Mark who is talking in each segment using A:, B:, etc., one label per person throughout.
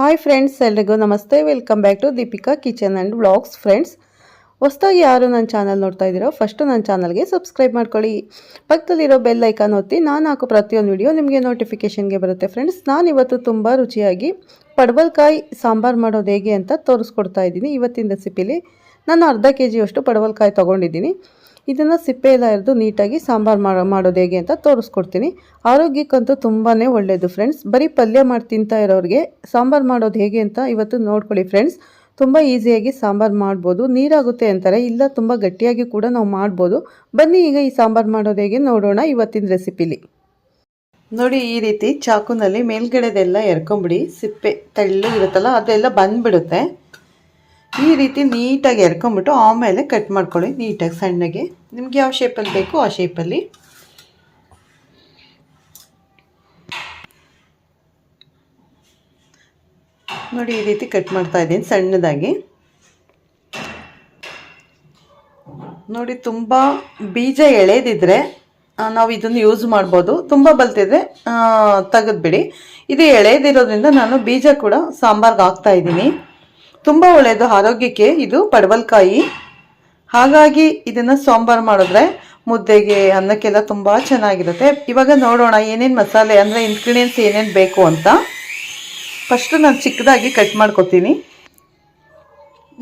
A: Hi friends ಎಲ್ರಿಗೂ ನಮಸ್ತೆ. Welcome back to Deepika kitchen and vlogs friends ಹೊಸ್ದಾಗಿ ಯಾರು ನನ್ನ ಚಾನಲ್ ನೋಡ್ತಾ ಇದ್ದೀರೋ ಫಸ್ಟು ನನ್ನ ಚಾನಲ್ಗೆ ಸಬ್ಸ್ಕ್ರೈಬ್ ಮಾಡ್ಕೊಳ್ಳಿ. ಪಕ್ಕದಲ್ಲಿರೋ ಬೆಲ್ ಐಕಾನ್ ಒತ್ತಿ, ನಾನು ಹಾಕೋ ಪ್ರತಿಯೊಂದು ವಿಡಿಯೋ ನಿಮಗೆ ನೋಟಿಫಿಕೇಷನ್ಗೆ ಬರುತ್ತೆ ಫ್ರೆಂಡ್ಸ್ ನಾನು ಇವತ್ತು ತುಂಬ ರುಚಿಯಾಗಿ ಪಡವಲ್ಕಾಯಿ ಸಾಂಬಾರು ಮಾಡೋದು ಹೇಗೆ ಅಂತ ತೋರಿಸ್ಕೊಡ್ತಾ ಇದ್ದೀನಿ. ಇವತ್ತಿನ ರೆಸಿಪಿಲಿ ನಾನು ಅರ್ಧ ಕೆ ಜಿಯಷ್ಟು ಪಡವಲ್ಕಾಯಿ ತೊಗೊಂಡಿದ್ದೀನಿ. ಇದನ್ನು ಸಿಪ್ಪೆ ಎಲ್ಲ ಎರೆದು ನೀಟಾಗಿ ಸಾಂಬಾರು ಮಾಡೋ, ಮಾಡೋದು ಹೇಗೆ ಅಂತ ತೋರಿಸ್ಕೊಡ್ತೀನಿ. ಆರೋಗ್ಯಕ್ಕಂತೂ ತುಂಬಾ ಒಳ್ಳೆಯದು ಫ್ರೆಂಡ್ಸ್. ಬರೀ ಪಲ್ಯ ಮಾಡಿ ತಿಂತಾ ಇರೋರಿಗೆ ಸಾಂಬಾರು ಮಾಡೋದು ಹೇಗೆ ಅಂತ ಇವತ್ತು ನೋಡ್ಕೊಳ್ಳಿ ಫ್ರೆಂಡ್ಸ್. ತುಂಬ ಈಸಿಯಾಗಿ ಸಾಂಬಾರು ಮಾಡ್ಬೋದು. ನೀರಾಗುತ್ತೆ ಅಂತಾರೆ. ಇಲ್ಲ ತುಂಬ ಗಟ್ಟಿಯಾಗಿ ಕೂಡ ನಾವು ಮಾಡ್ಬೋದು. ಬನ್ನಿ ಈಗ ಈ ಸಾಂಬಾರು ಮಾಡೋದು ಹೇಗೆ ನೋಡೋಣ ಇವತ್ತಿನ ರೆಸಿಪಿಲಿ. ನೋಡಿ ಈ ರೀತಿ ಚಾಕುನಲ್ಲಿ ಮೇಲ್ಗಡೆದೆಲ್ಲ ಎರ್ಕೊಂಬಿಡಿ. ಸಿಪ್ಪೆ ತೆಳ್ಳು ಇರುತ್ತಲ್ಲ ಅದೆಲ್ಲ ಬಂದ್ಬಿಡುತ್ತೆ. ಈ ರೀತಿ ನೀಟಾಗಿ ಎರ್ಕೊಂಬಿಟ್ಟು ಆಮೇಲೆ ಕಟ್ ಮಾಡ್ಕೊಳ್ಳಿ ನೀಟಾಗಿ ಸಣ್ಣಗೆ. ನಿಮ್ಗೆ ಯಾವ ಶೇಪಲ್ಲಿ ಬೇಕು ಆ ಶೇಪಲ್ಲಿ ನೋಡಿ ಈ ರೀತಿ ಕಟ್ ಮಾಡ್ತಾ ಇದ್ದೀನಿ ಸಣ್ಣದಾಗಿ. ನೋಡಿ ತುಂಬ ಬೀಜ ಎಳೆದಿದ್ರೆ ನಾವು ಇದನ್ನು ಯೂಸ್ ಮಾಡ್ಬೋದು. ತುಂಬ ಬಲ್ತಿದ್ರೆ ತೆಗೆದ್ಬಿಡಿ. ಇದು ಎಳೆದಿರೋದ್ರಿಂದ ನಾನು ಬೀಜ ಕೂಡ ಸಾಂಬಾರ್ಗೆ ಹಾಕ್ತಾ ಇದ್ದೀನಿ. ತುಂಬ ಒಳ್ಳೆಯದು ಆರೋಗ್ಯಕ್ಕೆ ಇದು ಪಡವಲ್ಕಾಯಿ. ಹಾಗಾಗಿ ಇದನ್ನು ಸಾಂಬಾರು ಮಾಡಿದ್ರೆ ಮುದ್ದೆಗೆ ಅನ್ನಕ್ಕೆಲ್ಲ ತುಂಬ ಚೆನ್ನಾಗಿರುತ್ತೆ. ಇವಾಗ ನೋಡೋಣ ಏನೇನು ಮಸಾಲೆ ಅಂದರೆ ಇಂಗ್ರೀಡಿಯೆಂಟ್ಸ್ ಏನೇನು ಬೇಕು ಅಂತ. ಫಸ್ಟು ನಾನು ಚಿಕ್ಕದಾಗಿ ಕಟ್ ಮಾಡ್ಕೊತೀನಿ.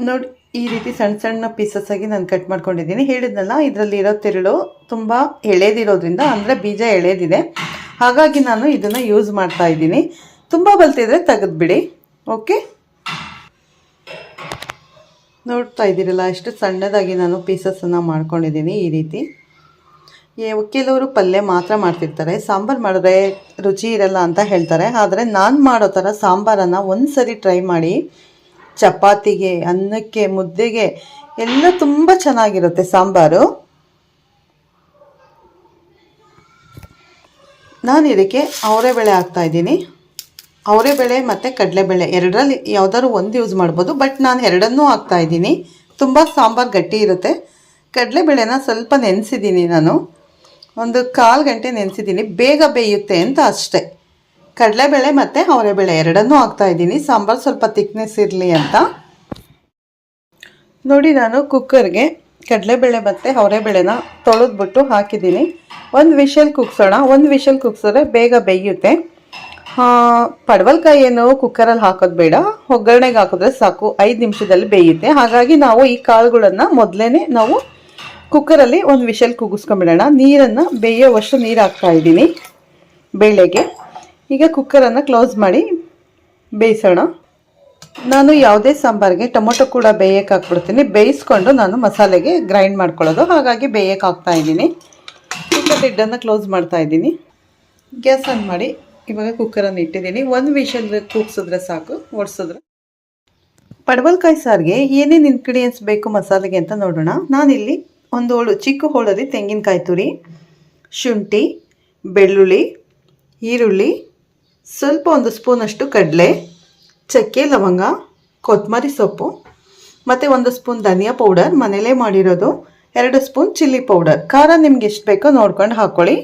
A: ನೋಡಿ, ಈ ರೀತಿ ಸಣ್ಣ ಸಣ್ಣ ಪೀಸಸ್ ಆಗಿ ನಾನು ಕಟ್ ಮಾಡ್ಕೊಂಡಿದ್ದೀನಿ. ಹೇಳಿದ್ನಲ್ಲ, ಇದರಲ್ಲಿ ಇರೋ ತಿರುಳು ತುಂಬ ಎಳೆದಿರೋದ್ರಿಂದ, ಅಂದರೆ ಬೀಜ ಎಳೆದಿದೆ. ಹಾಗಾಗಿ ನಾನು ಇದನ್ನು ಯೂಸ್ ಮಾಡ್ತಾ ಇದ್ದೀನಿ. ತುಂಬ ಬಲ್ತಿದ್ರೆ ತೆಗೆದ್ಬಿಡಿ. ಓಕೆ ನೋಡ್ತಾ ಇದ್ದೀರಲ್ಲ ಎಷ್ಟು ಸಣ್ಣದಾಗಿ ನಾನು ಪೀಸಸನ್ನು ಮಾಡ್ಕೊಂಡಿದ್ದೀನಿ ಈ ರೀತಿ. ಏ- ಕೆಲವರು ಪಲ್ಯ ಮಾತ್ರ ಮಾಡ್ತಿರ್ತಾರೆ, ಸಾಂಬಾರು ಮಾಡಿದ್ರೆ ರುಚಿ ಇರಲ್ಲ ಅಂತ ಹೇಳ್ತಾರೆ, ಆದರೆ ನಾನು ಮಾಡೋ ಥರ ಸಾಂಬಾರನ್ನು ಒಂದು ಸರಿ ಟ್ರೈ ಮಾಡಿ, ಚಪಾತಿಗೆ, ಅನ್ನಕ್ಕೆ, ಮುದ್ದೆಗೆ, ಎಲ್ಲ ತುಂಬ ಚೆನ್ನಾಗಿರುತ್ತೆ ಸಾಂಬಾರು. ನಾನು ಇದಕ್ಕೆ ಅವರೆಬೇಳೆ ಹಾಕ್ತಾ ಇದ್ದೀನಿ ಅವರೆಬೇಳೆ ಮತ್ತು ಕಡಲೆಬೇಳೆ, ಎರಡರಲ್ಲಿ ಯಾವುದಾದ್ರು ಒಂದು ಯೂಸ್ ಮಾಡ್ಬೋದು. ಬಟ್ ನಾನು ಎರಡನ್ನೂ ಹಾಕ್ತಾ ಇದ್ದೀನಿ. ತುಂಬ ಸಾಂಬಾರು ಗಟ್ಟಿ ಇರುತ್ತೆ. ಕಡಲೆಬೇಳೆನ ಸ್ವಲ್ಪ ನೆನೆಸಿದ್ದೀನಿ ನಾನು. ಒಂದು ಕಾಲು ಗಂಟೆ ನೆನೆಸಿದ್ದೀನಿ. ಬೇಗ ಬೇಯುತ್ತೆ ಅಂತ ಅಷ್ಟೇ. ಕಡಲೆಬೇಳೆ ಮತ್ತು ಅವರೆಬೇಳೆ ಎರಡನ್ನೂ ಹಾಕ್ತಾ ಇದ್ದೀನಿ. ಸಾಂಬಾರು ಸ್ವಲ್ಪ ತಿಕ್ನೆಸ್ ಇರಲಿ ಅಂತ. ನೋಡಿ ನಾನು ಕುಕ್ಕರ್ಗೆ ಕಡಲೆಬೇಳೆ ಮತ್ತು ಅವರೆಬೇಳೆನ ತೊಳೆದ್ಬಿಟ್ಟು ಹಾಕಿದ್ದೀನಿ. ಒಂದು ವಿಷಲ್ ಕುಗ್ಸೋಣ ಒಂದು ವಿಷಲ್ ಕುಗ್ಸಿದ್ರೆ ಬೇಗ ಬೇಯುತ್ತೆ. ಆ, ಪಡವಲ್ಕಾಯಿ ಏನು ಕುಕ್ಕರಲ್ಲಿ ಹಾಕೋದು ಬೇಡ. ಒಗ್ಗರಣೆಗೆ ಹಾಕಿದ್ರೆ ಸಾಕು. ಐದು ನಿಮಿಷದಲ್ಲಿ ಬೇಯುತ್ತೆ. ಹಾಗಾಗಿ ನಾವು ಈ ಕಾಳುಗಳನ್ನು ಮೊದಲೇ ನಾವು ಕುಕ್ಕರಲ್ಲಿ ಒಂದು ವಿಷಲ್ ಕುಗ್ಗಿಸ್ಕೊಂಬಿಡೋಣ ನೀರನ್ನು ಬೇಯೋವಷ್ಟು ನೀರು ಹಾಕ್ತಾ ಇದ್ದೀನಿ ಬೇಳೆಗೆ. ಈಗ ಕುಕ್ಕರನ್ನು ಕ್ಲೋಸ್ ಮಾಡಿ ಬೇಯಿಸೋಣ. ನಾನು ಯಾವುದೇ ಸಾಂಬಾರಿಗೆ ಟೊಮೊಟೊ ಕೂಡ ಬೇಯಕ್ಕೆ ಹಾಕ್ಬಿಡ್ತೀನಿ. ಬೇಯಿಸ್ಕೊಂಡು ನಾನು ಮಸಾಲೆಗೆ ಗ್ರೈಂಡ್ ಮಾಡ್ಕೊಳ್ಳೋದು. ಹಾಗಾಗಿ ಬೇಯಕ್ಕೆ ಹಾಕ್ತಾ ಇದ್ದೀನಿ. ಕುಕ್ಕರ್ ಲಿಡ್ಡನ್ನು ಕ್ಲೋಸ್ ಮಾಡ್ತಾ ಇದ್ದೀನಿ. ಗ್ಯಾಸ್ ಆನ್ ಮಾಡಿ. ಇವಾಗ ಕುಕ್ಕರನ್ನು ಇಟ್ಟಿದ್ದೀನಿ. ಒಂದು ವಿಷಲ್ ಕೂಗ್ಸಿದ್ರೆ ಸಾಕು, ಒಡ್ಸಿದ್ರೆ. ಪಡವಲ್ಕಾಯಿ ಸಾರಿಗೆ ಏನೇನು ಇನ್ಗ್ರೀಡಿಯೆಂಟ್ಸ್ ಬೇಕು ಮಸಾಲೆಗೆ ಅಂತ ನೋಡೋಣ. ನಾನಿಲ್ಲಿ ಒಂದು ಹೋಳು ಚಿಕ್ಕ ಹೋಳಲ್ಲಿ ತೆಂಗಿನಕಾಯಿ ತುರಿ, ಶುಂಠಿ, ಬೆಳ್ಳುಳ್ಳಿ, ಈರುಳ್ಳಿ, ಸ್ವಲ್ಪ ಒಂದು ಸ್ಪೂನಷ್ಟು ಕಡಲೆ, ಚಕ್ಕೆ ಲವಂಗ ಕೊತ್ತಂಬರಿ ಸೊಪ್ಪು, ಮತ್ತು ಒಂದು ಸ್ಪೂನ್ ಧನಿಯಾ ಪೌಡರ್. ಮನೇಲೇ ಮಾಡಿರೋದು. ಎರಡು ಸ್ಪೂನ್ ಚಿಲ್ಲಿ ಪೌಡರ್. ಖಾರ ನಿಮ್ಗೆ ಎಷ್ಟು ಬೇಕೋ ನೋಡ್ಕೊಂಡು ಹಾಕ್ಕೊಳ್ಳಿ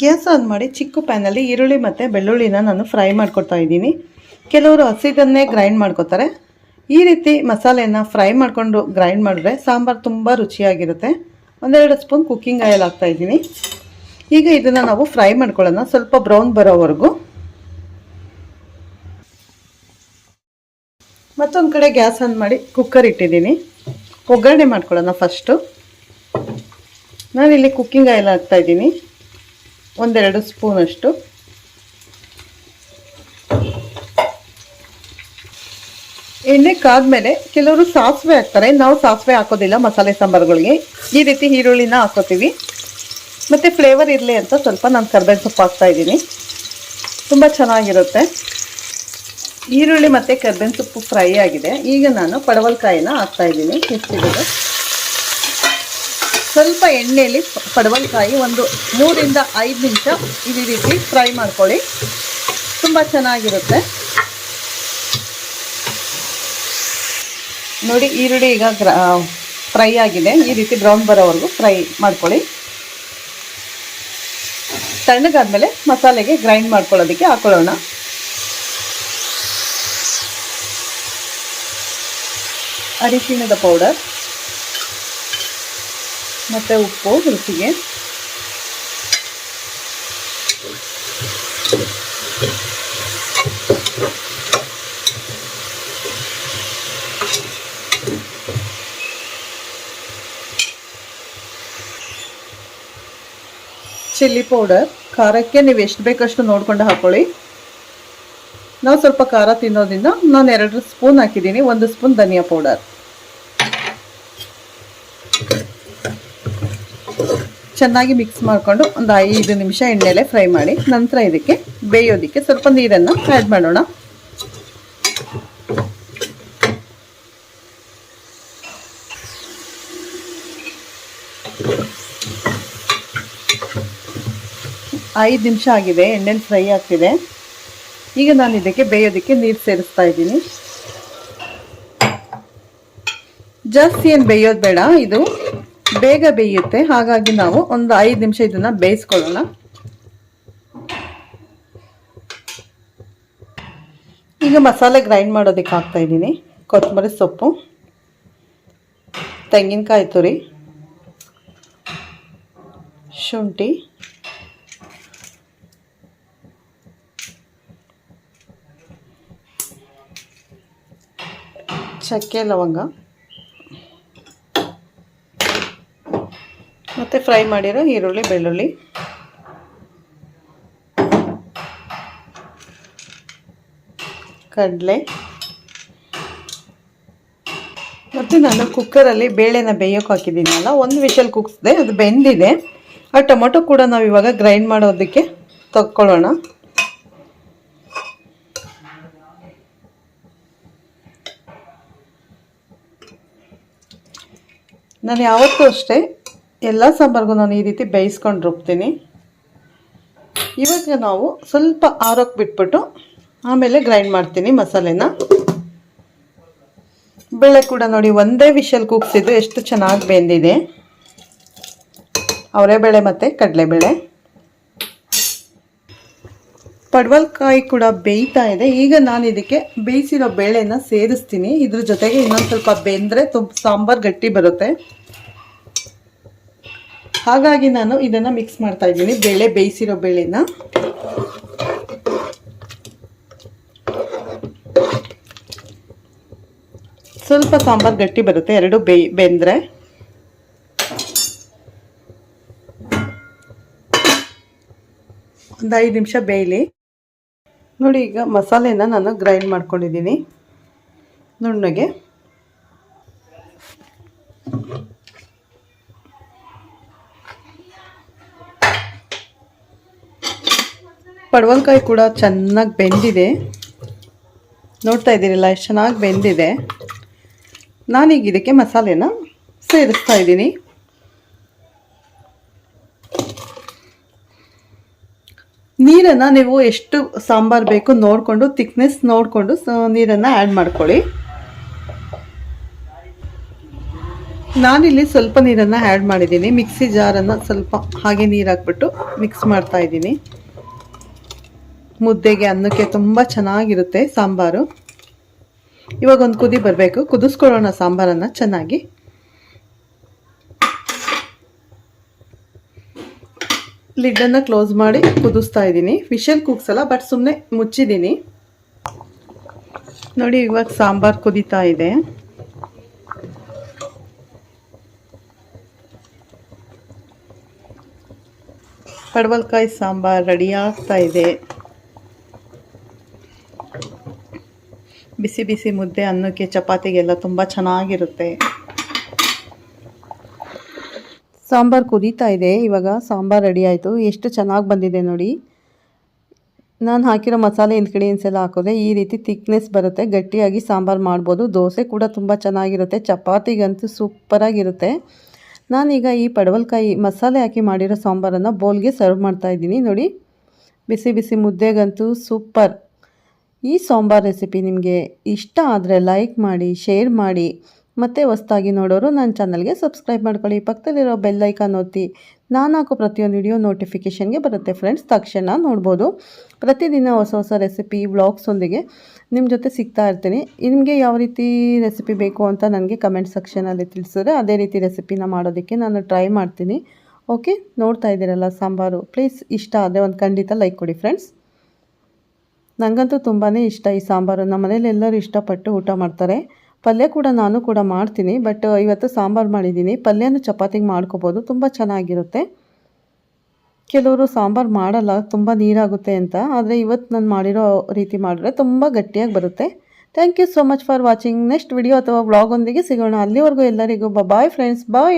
A: ಗ್ಯಾಸ್ ಆನ್ ಮಾಡಿ ಚಿಕ್ಕ ಪ್ಯಾನಲ್ಲಿ ಈರುಳ್ಳಿ ಮತ್ತು ಬೆಳ್ಳುಳ್ಳಿನ ನಾನು ಫ್ರೈ ಮಾಡ್ಕೊಳ್ತಾ ಇದ್ದೀನಿ. ಕೆಲವರು ಹಸಿದನ್ನೇ ಗ್ರೈಂಡ್ ಮಾಡ್ಕೊತಾರೆ. ಈ ರೀತಿ ಮಸಾಲೆಯನ್ನು ಫ್ರೈ ಮಾಡಿಕೊಂಡು ಗ್ರೈಂಡ್ ಮಾಡಿದ್ರೆ ಸಾಂಬಾರು ತುಂಬ ರುಚಿಯಾಗಿರುತ್ತೆ. ಒಂದೆರಡು ಸ್ಪೂನ್ ಕುಕ್ಕಿಂಗ್ ಆಯಿಲ್ ಹಾಕ್ತಾ ಇದ್ದೀನಿ. ಈಗ ಇದನ್ನು ನಾವು ಫ್ರೈ ಮಾಡ್ಕೊಳ್ಳೋಣ. ಸ್ವಲ್ಪ ಬ್ರೌನ್ ಬರೋವರೆಗೂ. ಮತ್ತೊಂದು ಕಡೆ ಗ್ಯಾಸ್ ಆನ್ ಮಾಡಿ ಕುಕ್ಕರ್ ಇಟ್ಟಿದ್ದೀನಿ. ಒಗ್ಗರಣೆ ಮಾಡ್ಕೊಳ್ಳೋಣ ಫಸ್ಟು. ನಾನಿಲ್ಲಿ ಕುಕ್ಕಿಂಗ್ ಆಯಿಲ್ ಹಾಕ್ತಾ ಇದ್ದೀನಿ. ಒಂದೆರಡು ಸ್ಪೂನಷ್ಟು ಎಣ್ಣೆ ಕಾದ್ಮೇಲೆ ಕೆಲವರು ಸಾಸಿವೆ ಹಾಕ್ತಾರೆ. ನಾವು ಸಾಸಿವೆ ಹಾಕೋದಿಲ್ಲ ಮಸಾಲೆ ಸಾಂಬಾರುಗಳಿಗೆ. ಈ ರೀತಿ ಈರುಳ್ಳಿನ ಹಾಕೋತೀವಿ. ಮತ್ತು ಫ್ಲೇವರ್ ಇರಲಿ ಅಂತ ಸ್ವಲ್ಪ ನಾನು ಕರ್ಬೇವಿನ ಸೊಪ್ಪು ಹಾಕ್ತಾ ಇದ್ದೀನಿ. ತುಂಬ ಚೆನ್ನಾಗಿರುತ್ತೆ. ಈರುಳ್ಳಿ ಮತ್ತು ಕರ್ಬೇವಿನ ಸೊಪ್ಪು ಫ್ರೈ ಆಗಿದೆ. ಈಗ ನಾನು ಪಡವಲ್ಕಾಯಿನ ಹಾಕ್ತಾ ಇದ್ದೀನಿ. ಹೆಚ್ಚಿಗೆ ಸ್ವಲ್ಪ ಎಣ್ಣೆಯಲ್ಲಿ ಪಡವಲಕಾಯಿ ಒಂದು ಮೂರಿಂದ ಐದು ನಿಮಿಷ ಇದೇ ರೀತಿ ಫ್ರೈ ಮಾಡ್ಕೊಳ್ಳಿ. ತುಂಬ ಚೆನ್ನಾಗಿರುತ್ತೆ. ನೋಡಿ ಈರುಳ್ಳಿ ಈಗ ಫ್ರೈ ಆಗಿದೆ. ಈ ರೀತಿ ಬ್ರೌನ್ ಬರೋವರೆಗೂ ಫ್ರೈ ಮಾಡ್ಕೊಳ್ಳಿ. ತಣ್ಣಗಾದ್ಮೇಲೆ ಮಸಾಲೆಗೆ ಗ್ರೈಂಡ್ ಮಾಡ್ಕೊಳ್ಳೋದಕ್ಕೆ ಹಾಕೊಳ್ಳೋಣ. ಅರಿಶಿಣದ ಪೌಡರ್. ಮತ್ತು ಉಪ್ಪು ರುಚಿಗೆ ಚಿಲ್ಲಿ ಪೌಡರ್. ಖಾರಕ್ಕೆ ನೀವು ಎಷ್ಟು ಬೇಕಷ್ಟು ನೋಡ್ಕೊಂಡು ಹಾಕೊಳ್ಳಿ. ನಾವು ಸ್ವಲ್ಪ ಖಾರ ತಿನ್ನೋದ್ರಿಂದ ನಾನು ಎರಡು ಸ್ಪೂನ್ ಹಾಕಿದ್ದೀನಿ, ಒಂದು ಸ್ಪೂನ್ ಧನಿಯಾ ಪೌಡರ್. ಚೆನ್ನಾಗಿ ಮಿಕ್ಸ್ ಮಾಡಿಕೊಂಡು ಒಂದು ಐದು ನಿಮಿಷ ಎಣ್ಣೆಲೆ ಫ್ರೈ ಮಾಡಿ, ನಂತರ ಇದಕ್ಕೆ ಬೇಯೋದಕ್ಕೆ ಸ್ವಲ್ಪ ನೀರನ್ನು ಆ್ಯಡ್ ಮಾಡೋಣ. ಐದು ನಿಮಿಷ ಆಗಿದೆ, ಎಣ್ಣೆಲಿ ಫ್ರೈ ಆಗ್ತಿದೆ. ಈಗ ನಾನು ಇದಕ್ಕೆ ಬೇಯೋದಕ್ಕೆ ನೀರು ಸೇರಿಸ್ತಾ ಇದ್ದೀನಿ. ಜಾಸ್ತಿ ಏನು ಬೇಯೋದು ಬೇಡ, ಇದು ಬೇಗ ಬೇಯುತ್ತೆ. ಹಾಗಾಗಿ ನಾವು ಒಂದು ಐದು ನಿಮಿಷ ಇದನ್ನ ಬೇಯಿಸ್ಕೊಳ್ಳೋಣ. ಈಗ ಮಸಾಲೆ ಗ್ರೈಂಡ್ ಮಾಡೋದಕ್ಕೆ ಹಾಕ್ತಾ ಇದ್ದೀನಿ. ಕೊತ್ತಂಬರಿ ಸೊಪ್ಪು, ತೆಂಗಿನಕಾಯಿ ತುರಿ, ಶುಂಠಿ, ಚಕ್ಕೆ ಲವಂಗ. ಮತ್ತು ಫ್ರೈ ಮಾಡಿರೋ ಈರುಳ್ಳಿ, ಬೆಳ್ಳುಳ್ಳಿ. ಕಡಲೆ. ಮತ್ತು ನಾನು ಕುಕ್ಕರಲ್ಲಿ ಬೇಳೆನ ಬೇಯೋಕೆ ಹಾಕಿದ್ದೀನಲ್ಲ, ಒಂದು ವಿಷಲ್ ಕುಗ್ಸಿದೆ, ಅದು ಬೆಂದಿದೆ. ಆ ಟೊಮೊಟೊ ಕೂಡ ನಾವು ಇವಾಗ ಗ್ರೈಂಡ್ ಮಾಡೋದಕ್ಕೆ ತಕ್ಕೊಳ್ಳೋಣ. ನಾನು ಯಾವತ್ತೂ ಅಷ್ಟೇ ಎಲ್ಲ ಸಾಂಬಾರ್ಗೂ ನಾನು ಈ ರೀತಿ ಬೇಯಿಸ್ಕೊಂಡು ರುಬ್ತೀನಿ. ಇವಾಗ ನಾವು ಸ್ವಲ್ಪ ಆರೋಕ್ಕೆ ಬಿಟ್ಬಿಟ್ಟು ಆಮೇಲೆ ಗ್ರೈಂಡ್ ಮಾಡ್ತೀನಿ ಮಸಾಲೆನ. ಬೇಳೆ ಕೂಡ ನೋಡಿ ಒಂದೇ ವಿಷಲ್ ಕೂಗ್ಸಿದ್ದು ಎಷ್ಟು ಚೆನ್ನಾಗಿ ಬೆಂದಿದೆ. ಅವರೆಬೇಳೆ ಮತ್ತು ಕಡಲೆಬೇಳೆ. ಪಡವಲ್ಕಾಯಿ ಕೂಡ ಬೇಯ್ತಾ ಇದೆ. ಈಗ ನಾನು ಇದಕ್ಕೆ ಬೇಯಿಸಿರೋ ಬೇಳೆನ ಸೇರಿಸ್ತೀನಿ. ಇದ್ರ ಜೊತೆಗೆ ಇನ್ನೊಂದು ಸ್ವಲ್ಪ ಬೆಂದರೆ ತುಂಬ ಸಾಂಬಾರು ಗಟ್ಟಿ ಬರುತ್ತೆ. ಹಾಗಾಗಿ ನಾನು ಇದನ್ನು ಮಿಕ್ಸ್ ಮಾಡ್ತಾ ಇದ್ದೀನಿ. ಬೇಳೆ, ಬೇಯಿಸಿರೋ ಬೇಳೆನ. ಸ್ವಲ್ಪ ಸಾಂಬಾರು ಗಟ್ಟಿ ಬರುತ್ತೆ. ಎರಡು ಬೇಯ್ ಬೆಂದರೆ. ಒಂದು ಐದು ನಿಮಿಷ ಬೇಯಲಿ. ನೋಡಿ ಈಗ ಮಸಾಲೆನ ನಾನು ಗ್ರೈಂಡ್ ಮಾಡ್ಕೊಂಡಿದ್ದೀನಿ. ನುಣ್ಣಗೆ. ಪಡವಲ್ಕಾಯಿ ಕೂಡ ಚೆನ್ನಾಗಿ ಬೆಂದಿದೆ. ನೋಡ್ತಾ ಇದ್ದೀರಲ್ಲ, ಎಷ್ಟು ಚೆನ್ನಾಗಿ ಬೆಂದಿದೆ. ನಾನೀಗ ಇದಕ್ಕೆ ಮಸಾಲೆನ ಸೇರಿಸ್ತಾ ಇದ್ದೀನಿ. ನೀರನ್ನು ನೀವು ಎಷ್ಟು ಸಾಂಬಾರು ಬೇಕು ನೋಡಿಕೊಂಡು ತಿಕ್ನೆಸ್ ನೋಡಿಕೊಂಡು ನೀರನ್ನು ಆ್ಯಡ್ ಮಾಡ್ಕೊಳ್ಳಿ. ನಾನಿಲ್ಲಿ ಸ್ವಲ್ಪ ನೀರನ್ನು ಆ್ಯಡ್ ಮಾಡಿದ್ದೀನಿ. ಮಿಕ್ಸಿ ಜಾರನ್ನು ಸ್ವಲ್ಪ ಹಾಗೆ ನೀರು ಹಾಕ್ಬಿಟ್ಟು ಮಿಕ್ಸ್ ಮಾಡ್ತಾ ಇದ್ದೀನಿ. ಮುದ್ದೆಗೆ ಅನ್ನಕ್ಕೆ ತುಂಬ ಚೆನ್ನಾಗಿರುತ್ತೆ ಸಾಂಬಾರು. ಇವಾಗ ಒಂದು ಕುದಿ ಬರಬೇಕು. ಕುದಿಸ್ಕೊಳ್ಳೋಣ ಸಾಂಬಾರನ್ನು ಚೆನ್ನಾಗಿ. ಲಿಡ್ಡನ್ನು ಕ್ಲೋಸ್ ಮಾಡಿ ಕುದಿಸ್ತಾ ಇದ್ದೀನಿ. ಫಿಶಲ್ ಕೂಗ್ಸಲ್ಲ, ಬಟ್ ಸುಮ್ಮನೆ ಮುಚ್ಚಿದ್ದೀನಿ. ನೋಡಿ, ಇವಾಗ ಸಾಂಬಾರು ಕುದೀತಾ ಇದೆ. ಪಡವಲ್ಕಾಯಿ ಸಾಂಬಾರು ರೆಡಿ ಆಗ್ತಾ ಇದೆ. ಬಿಸಿ ಬಿಸಿ ಮುದ್ದೆ ಅನ್ನಕ್ಕೆ ಚಪಾತಿಗೆಲ್ಲ ತುಂಬ ಚೆನ್ನಾಗಿರುತ್ತೆ. ಸಾಂಬಾರು ಕುದೀತಾ ಇದೆ. ಇವಾಗ ಸಾಂಬಾರು ರೆಡಿ ಆಯಿತು. ಎಷ್ಟು ಚೆನ್ನಾಗಿ ಬಂದಿದೆ ನೋಡಿ. ನಾನು ಹಾಕಿರೋ ಮಸಾಲೆ ಇಂಗ್ರೀಡಿಯೆಂಟ್ಸ್ ಎಲ್ಲ ಹಾಕಿದ್ರೆ ಈ ರೀತಿ ಥಿಕ್ನೆಸ್ ಬರುತ್ತೆ. ಗಟ್ಟಿಯಾಗಿ ಸಾಂಬಾರು ಮಾಡ್ಬೋದು. ದೋಸೆ ಕೂಡ ತುಂಬ ಚೆನ್ನಾಗಿರುತ್ತೆ. ಚಪಾತಿಗಂತೂ ಸೂಪರಾಗಿರುತ್ತೆ. ನಾನೀಗ ಈ ಪಡವಲ್ಕಾಯಿ ಮಸಾಲೆ ಹಾಕಿ ಮಾಡಿರೋ ಸಾಂಬಾರನ್ನು ಬೌಲ್ಗೆ ಸರ್ವ್ ಮಾಡ್ತಾಯಿದ್ದೀನಿ ನೋಡಿ, ಬಿಸಿ ಬಿಸಿ ಮುದ್ದೆಗಂತೂ ಸೂಪರ್. ಈ ಸಾಂಬಾರ್ ರೆಸಿಪಿ ನಿಮಗೆ ಇಷ್ಟ ಆದರೆ ಲೈಕ್ ಮಾಡಿ ಶೇರ್ ಮಾಡಿ, ಮತ್ತು ಹೊಸ್ದಾಗಿ ನೋಡೋರು ನನ್ನ ಚಾನಲ್ಗೆ ಸಬ್ಸ್ಕ್ರೈಬ್ ಮಾಡ್ಕೊಳ್ಳಿ. ಪಕ್ಕದಲ್ಲಿರೋ ಬೆಲ್ ಐಕಾನ್ ಒತ್ತಿ. ನಾನು ಹಾಕೋ ಪ್ರತಿಯೊಂದು ವಿಡಿಯೋ ನೋಟಿಫಿಕೇಷನ್ಗೆ ಬರುತ್ತೆ ಫ್ರೆಂಡ್ಸ್ ತಕ್ಷಣ ನೋಡ್ಬೋದು. ಪ್ರತಿದಿನ ಹೊಸ ಹೊಸ ರೆಸಿಪಿ ವ್ಲಾಗ್ಸೊಂದಿಗೆ ನಿಮ್ಮ ಜೊತೆ ಸಿಗ್ತಾ ಇರ್ತೀನಿ. ನಿಮಗೆ ಯಾವ ರೀತಿ ರೆಸಿಪಿ ಬೇಕು ಅಂತ ನನಗೆ ಕಮೆಂಟ್ ಸೆಕ್ಷನಲ್ಲಿ ತಿಳಿಸಿದ್ರೆ ಅದೇ ರೀತಿ ರೆಸಿಪಿನ ಮಾಡೋದಕ್ಕೆ ನಾನು ಟ್ರೈ ಮಾಡ್ತೀನಿ. ಓಕೆ ನೋಡ್ತಾ ಇದ್ದೀರಲ್ಲ ಸಾಂಬಾರು. ಪ್ಲೀಸ್ ಇಷ್ಟ ಆದರೆ ಒಂದು ಖಂಡಿತ ಲೈಕ್ ಕೊಡಿ ಫ್ರೆಂಡ್ಸ್ ನನಗಂತೂ ತುಂಬಾ ಇಷ್ಟ ಈ ಸಾಂಬಾರು. ನಮ್ಮ ಮನೇಲಿ ಎಲ್ಲರೂ ಇಷ್ಟಪಟ್ಟು ಊಟ ಮಾಡ್ತಾರೆ. ಪಲ್ಯ ಕೂಡ ನಾನು ಕೂಡ ಮಾಡ್ತೀನಿ, ಬಟ್ ಇವತ್ತು ಸಾಂಬಾರು ಮಾಡಿದ್ದೀನಿ. ಪಲ್ಯನೂ ಚಪಾತಿಗೆ ಮಾಡ್ಕೋಬೋದು, ತುಂಬ ಚೆನ್ನಾಗಿರುತ್ತೆ. ಕೆಲವರು ಸಾಂಬಾರು ಮಾಡಲ್ಲ, ತುಂಬ ನೀರಾಗುತ್ತೆ ಅಂತ. ಆದರೆ ಇವತ್ತು ನಾನು ಮಾಡಿರೋ ರೀತಿ ಮಾಡಿದ್ರೆ ತುಂಬ ಗಟ್ಟಿಯಾಗಿ ಬರುತ್ತೆ. Thank you so much for watching next video ಅಥವಾ ವ್ಲಾಗೊಂದಿಗೆ ಸಿಗೋಣ. ಅಲ್ಲಿವರೆಗೂ ಎಲ್ಲರಿಗೂ ಬಾಯ್ ಫ್ರೆಂಡ್ಸ್ ಬಾಯ್